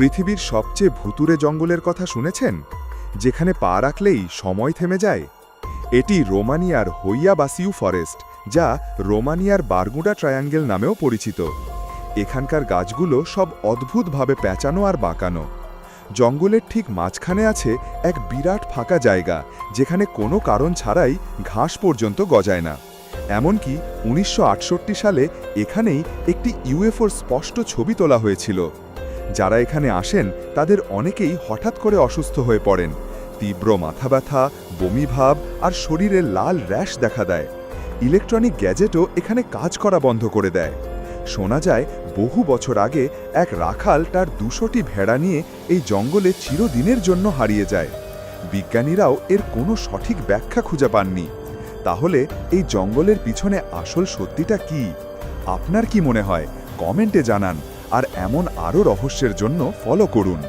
পৃথিবীর সবচেয়ে ভুতুরে জঙ্গলের কথা শুনেছেন? যেখানে পা রাখলেই সময় থেমে যায়। এটি রোমানিয়ার হইয়াবাসিউ ফরেস্ট, যা রোমানিয়ার বারগুডা ট্রায়াঙ্গেল নামেও পরিচিত। এখানকার গাছগুলো সব অদ্ভুতভাবে পেঁচানো আর বাঁকানো। জঙ্গলের ঠিক মাঝখানে আছে এক বিরাট ফাঁকা জায়গা, যেখানে কোনো কারণ ছাড়াই ঘাস পর্যন্ত গজায় না। এমনকি উনিশশো আটষট্টি সালে এখানেই একটি ইউএফওর স্পষ্ট ছবি তোলা হয়েছিল। যারা এখানে আসেন, তাদের অনেকেই হঠাৎ করে অসুস্থ হয়ে পড়েন। তীব্র মাথা ব্যথা বমিভাব আর শরীরে লাল র্যাশ দেখা দেয়। ইলেকট্রনিক গ্যাজেটও এখানে কাজ করা বন্ধ করে দেয়। শোনা যায়, বহু বছর আগে এক রাখাল তার দুশোটি ভেড়া নিয়ে এই জঙ্গলে চিরদিনের জন্য হারিয়ে যায়। বিজ্ঞানীরাও এর কোনো সঠিক ব্যাখ্যা খুঁজে পাননি। তাহলে এই জঙ্গলের পিছনে আসল সত্যিটা কি? আপনার কি মনে হয়? কমেন্টে জানান। আর এমন আরও রহস্যের জন্য ফলো করুন।